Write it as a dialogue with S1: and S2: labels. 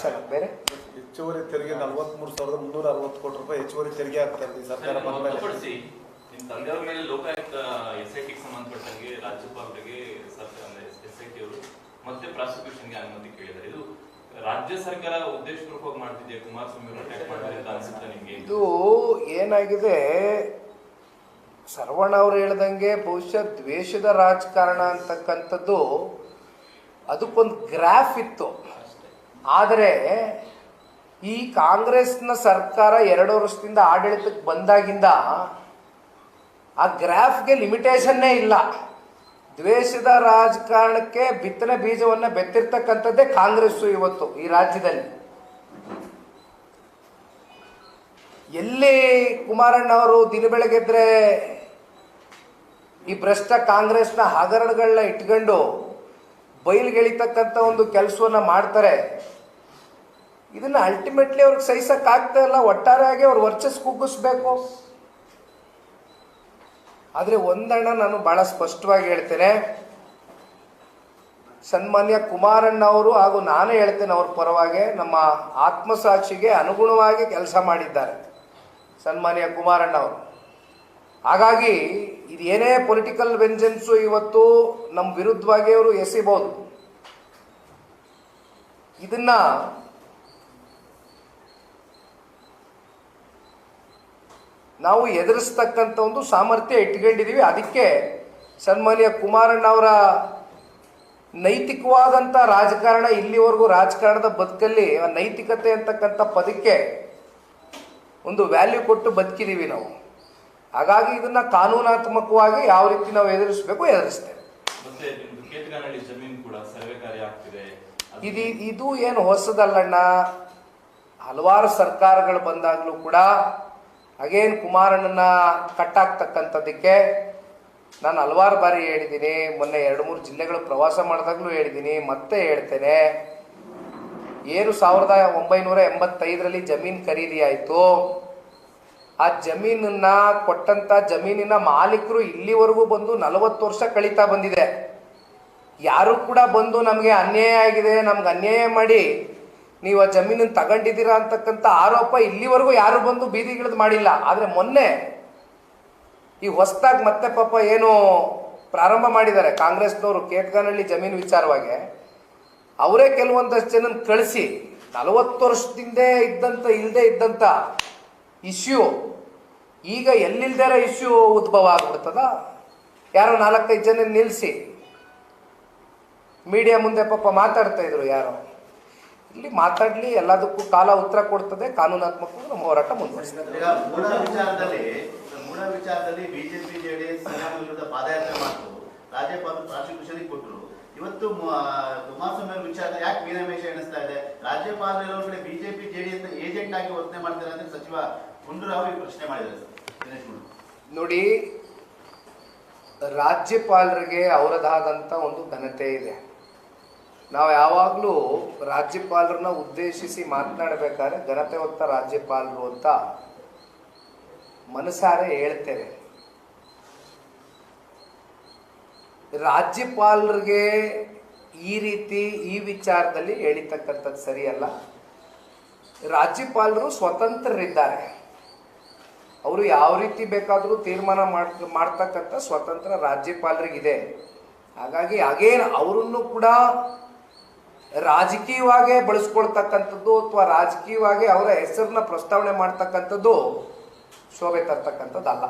S1: Sir ಬೇರೆ?
S2: ಹೆಚ್ಚುವರಿ ತೆರಿಗೆ ನಲವತ್ಮೂರು ಸಾವಿರದ ಮುನ್ನೂರ ಅರವತ್ತು ಕೋಟಿ ರೂಪಾಯಿ ಹೆಚ್ಚುವರಿ ತೆರಿಗೆ ಆಗ್ತಾ ಇದೆ ಸರ್ಕಾರ
S3: ಸರ್,
S2: ಬಂದ ಮೇಲೆ.
S3: ಹೊರತುಪಡಿಸಿ ನಿಮ್ ತಂದೆಯವ್ರ ಮೇಲೆ ಲೋಕಾಯುಕ್ತ ಎಸ್ ಐ ಟಿಗೆ ಸಂಬಂಧಪಟ್ಟಂಗೆ ರಾಜ್ಯಪಾಲರಿಗೆ ಸರ್ಕಾರ ಎಸ್ ಐ ಟಿ ಅವರು ಮತ್ತೆ ಪ್ರಾಸಿಕ್ಯೂಷನ್ಗೆ ಅನುಮತಿ ಕೇಳಿದ್ದಾರೆ. ಇದು ರಾಜ್ಯ ಸರ್ಕಾರ ಉದ್ದೇಶಪೂರ್ವಕವಾಗಿ ಮಾಡ್ತಿದೆಯಾ? ಕುಮಾರಸ್ವಾಮಿ ಅವರು ಅಟ್ಯಾಕ್ ಮಾಡಿದ್ರೆ ಅಂತ ಅನ್ಸುತ್ತೆ ನಿಮ್ಗೆ?
S1: ಇದು ಏನಾಗಿದೆ? ಸರ್ವಣ ಅವ್ರು ಹೇಳ್ದಂಗೆ ಬಹುಶಃ ದ್ವೇಷದ ರಾಜಕಾರಣ ಅಂತಕ್ಕಂಥದ್ದು ಅದಕ್ಕೊಂದು ಗ್ರಾಫ್ ಇತ್ತು. ಆದರೆ ಈ ಕಾಂಗ್ರೆಸ್ನ ಸರ್ಕಾರ ಎರಡು ವರ್ಷದಿಂದ ಆಡಳಿತಕ್ಕೆ ಬಂದಾಗಿಂದ ಆ ಗ್ರಾಫ್ಗೆ ಲಿಮಿಟೇಷನ್ನೇ ಇಲ್ಲ. ದ್ವೇಷದ ರಾಜಕಾರಣಕ್ಕೆ ಬಿತ್ತನೆ ಬೀಜವನ್ನು ಬೆತ್ತಿರ್ತಕ್ಕಂಥದ್ದೇ ಕಾಂಗ್ರೆಸ್ಸು ಇವತ್ತು ಈ ರಾಜ್ಯದಲ್ಲಿ. ಎಲ್ಲಿ ಕುಮಾರಣ್ಣ ಅವರು ದಿನ ಬೆಳಗ್ಗೆದ್ರೆ ಈ ಭ್ರಷ್ಟ ಕಾಂಗ್ರೆಸ್ನ ಹಗರಣಗಳನ್ನ ಇಟ್ಕೊಂಡು ಬಯಲ್ಗೆಳಿತಕ್ಕಂಥ ಒಂದು ಕೆಲಸವನ್ನ ಮಾಡ್ತಾರೆ. ಇದನ್ನ ಅಲ್ಟಿಮೇಟ್ಲಿ ಅವ್ರಿಗೆ ಸಹಿಸಕ್ ಆಗ್ತಾ ಇಲ್ಲ ಒಟ್ಟಾರೆಯಾಗಿ ಅವ್ರು ವರ್ಚಸ್ ಕುಗ್ಗಿಸ್ಬೇಕು. ಆದ್ರೆ ಒಂದಣ್ಣ ನಾನು ಬಹಳ ಸ್ಪಷ್ಟವಾಗಿ ಹೇಳ್ತೇನೆ. ಸನ್ಮಾನ್ಯ ಕುಮಾರಣ್ಣ ಅವರು ಹಾಗೂ ನಾನೇ ಹೇಳ್ತೇನೆ ಅವ್ರ ಪರವಾಗಿ ನಮ್ಮ ಆತ್ಮಸಾಕ್ಷಿಗೆ ಅನುಗುಣವಾಗಿ ಕೆಲಸ ಮಾಡಿದ್ದಾರೆ. ಸನ್ಮಾನ್ಯ ಕುಮಾರಣ್ಣ ಅವರು. ಹಾಗಾಗಿ ಇದು ಏನೇ ಪೊಲಿಟಿಕಲ್ ವೆಂಜನ್ಸು ಇವತ್ತು ನಮ್ಮ ವಿರುದ್ಧವಾಗಿ ಅವರು ಎಸಿಬಹುದು ಇದನ್ನ ನಾವು ಎದುರಿಸ್ತಕ್ಕಂಥ ಒಂದು ಸಾಮರ್ಥ್ಯ ಇಟ್ಕೊಂಡಿದ್ದೀವಿ ಅದಕ್ಕೆ ಸನ್ಮಾನ್ಯ ಕುಮಾರಣ್ಣ ಅವರ ನೈತಿಕವಾದಂಥ ರಾಜಕಾರಣ ಇಲ್ಲಿವರೆಗೂ ರಾಜಕಾರಣದ ಬದುಕಲ್ಲಿ ನೈತಿಕತೆ ಅಂತಕ್ಕಂಥ ಪದಕ್ಕೆ ಒಂದು ವ್ಯಾಲ್ಯೂ ಕೊಟ್ಟು ಬದುಕಿದ್ದೀವಿ ನಾವು. ಹಾಗಾಗಿ ಇದನ್ನ ಕಾನೂನಾತ್ಮಕವಾಗಿ ಯಾವ ರೀತಿ ನಾವು ಎದುರಿಸಬೇಕು ಎದುರಿಸ್ತೇವೆ. ಇದು ಇದು ಏನು ಹೊಸದಲ್ಲಣ್ಣ. ಹಲವಾರು ಸರ್ಕಾರಗಳು ಬಂದಾಗಲೂ ಕೂಡ ಅಗೇನ್ ಕುಮಾರಣ್ಣನ ಕಟ್ಟಾಗ್ತಕ್ಕಂಥದ್ದಕ್ಕೆ ನಾನು ಹಲವಾರು ಬಾರಿ ಹೇಳಿದ್ದೀನಿ. ಮೊನ್ನೆ ಎರಡು ಮೂರು ಜಿಲ್ಲೆಗಳು ಪ್ರವಾಸ ಮಾಡಿದಾಗಲೂ ಹೇಳಿದ್ದೀನಿ. ಮತ್ತೆ ಹೇಳ್ತೇನೆ. ಏನು ಸಾವಿರದ ಒಂಬೈನೂರ ಎಂಬತ್ತೈದರಲ್ಲಿ ಜಮೀನು ಖರೀದಿ ಆಯಿತು ಆ ಜಮೀನನ್ನ ಕೊಟ್ಟಂತ ಜಮೀನಿನ ಮಾಲೀಕರು ಇಲ್ಲಿವರೆಗೂ ಬಂದು ನಲವತ್ತು ವರ್ಷ ಕಳೀತಾ ಬಂದಿದೆ. ಯಾರು ಕೂಡ ಬಂದು ನಮಗೆ ಅನ್ಯಾಯ ಆಗಿದೆ, ನಮ್ಗೆ ಅನ್ಯಾಯ ಮಾಡಿ, ನೀವು ಆ ಜಮೀನನ್ನು ತಗೊಂಡಿದ್ದೀರಾ ಅಂತಕ್ಕಂಥ ಆರೋಪ ಇಲ್ಲಿವರೆಗೂ ಯಾರು ಬಂದು ಬೀದಿಗಿಳಿದು ಮಾಡಿಲ್ಲ. ಆದರೆ ಮೊನ್ನೆ ಈ ಹೊಸ್ದಾಗಿ ಮತ್ತೆ ಪಾಪ ಏನು ಪ್ರಾರಂಭ ಮಾಡಿದ್ದಾರೆ ಕಾಂಗ್ರೆಸ್ನವರು ಕೇತ್ಗಾನಹಳ್ಳಿ ಜಮೀನು ವಿಚಾರವಾಗಿ. ಅವರೇ ಕೆಲವೊಂದಷ್ಟು ಜನ ಕಳಿಸಿ. ನಲವತ್ತು ವರ್ಷದಿಂದ ಇದ್ದಂಥ ಇಲ್ಲದೆ ಇದ್ದಂಥ ಇಶ್ಯೂ. ಈಗ ಎಲ್ಲಿಲ್ದರ ಇಶ್ಯೂ ಉದ್ಭವ ಆಗ್ಬಿಡ್ತದ? ಯಾರೋ ನಾಲ್ಕೈದು ಜನ ನಿಲ್ಲಿಸಿ ಮೀಡಿಯಾ ಮುಂದೆ ಪಾಪ ಮಾತಾಡ್ತಾ ಇದ್ರು ಯಾರೋ. ಇಲ್ಲಿ ಮಾತಾಡ್ಲಿ, ಎಲ್ಲದಕ್ಕೂ ಕಾಲ ಉತ್ತರ ಕೊಡ್ತದೆ, ಕಾನೂನಾತ್ಮಕವಾಗಿ ನಮ್ಮ ಹೋರಾಟ ಮುಂದುವರಿಸ್ತದೆ.
S4: ರಾಜ್ಯಪಾಲರು ಪ್ರಾಸಿಕ್ಯೂಷನ್ ಕೊಟ್ಟರು. ಇವತ್ತು ಕುಮಾರಸ್ವಾಮಿ ವಿಚಾರ ಯಾಕೆ ಮೀನಾಮೇಷ ಎಣಿಸ್ತಾ ಇದೆ? ರಾಜ್ಯಪಾಲರು ಕಡೆ ಬಿಜೆಪಿ, ಜೆಡಿಎಸ್ ಏಜೆಂಟ್ ಆಗಿ ವರ್ತನೆ ಮಾಡ್ತಾರೆ ಅಂತ ಸಚಿವ ಗುಂಡೂರಾವ್ ಈ ಪ್ರಶ್ನೆ ಮಾಡಿದ್ದಾರೆ
S1: ನೋಡಿ, ರಾಜ್ಯಪಾಲರಿಗೆ ಅವರದಾದಂಥ ಒಂದು ಘನತೆ ಇದೆ. ನಾವು ಯಾವಾಗಲೂ ರಾಜ್ಯಪಾಲರನ್ನ ಉದ್ದೇಶಿಸಿ ಮಾತನಾಡಬೇಕಾದ್ರೆ ಘನತೆ ಹೊತ್ತ ರಾಜ್ಯಪಾಲರು ಅಂತ ಮನಸಾರೆ ಹೇಳ್ತೇವೆ. ರಾಜ್ಯಪಾಲರಿಗೆ ಈ ರೀತಿ, ಈ ವಿಚಾರದಲ್ಲಿ ಹೇಳಿತಕ್ಕಂಥದ್ದು ಸರಿಯಲ್ಲ. ರಾಜ್ಯಪಾಲರು ಸ್ವತಂತ್ರರಿದ್ದಾರೆ. ಅವರು ಯಾವ ರೀತಿ ಬೇಕಾದರೂ ತೀರ್ಮಾನ ಮಾಡ್, ಮಾಡ್ತಕ್ಕಂಥ ಸ್ವತಂತ್ರ ರಾಜ್ಯಪಾಲರಿಗಿದೆ. ಹಾಗಾಗಿ ಅಗೇನ್ ಅವರನ್ನು ಕೂಡ ರಾಜಕೀಯವಾಗೇ ಬಳಸ್ಕೊಳ್ತಕ್ಕಂಥದ್ದು ಅಥವಾ ರಾಜಕೀಯವಾಗಿ ಅವರ ಹೆಸರನ್ನ ಪ್ರಸ್ತಾವನೆ ಮಾಡ್ತಕ್ಕಂಥದ್ದು ಶೋಭೆ ತರ್ತಕ್ಕಂಥದ್ದು ಅಲ್ಲ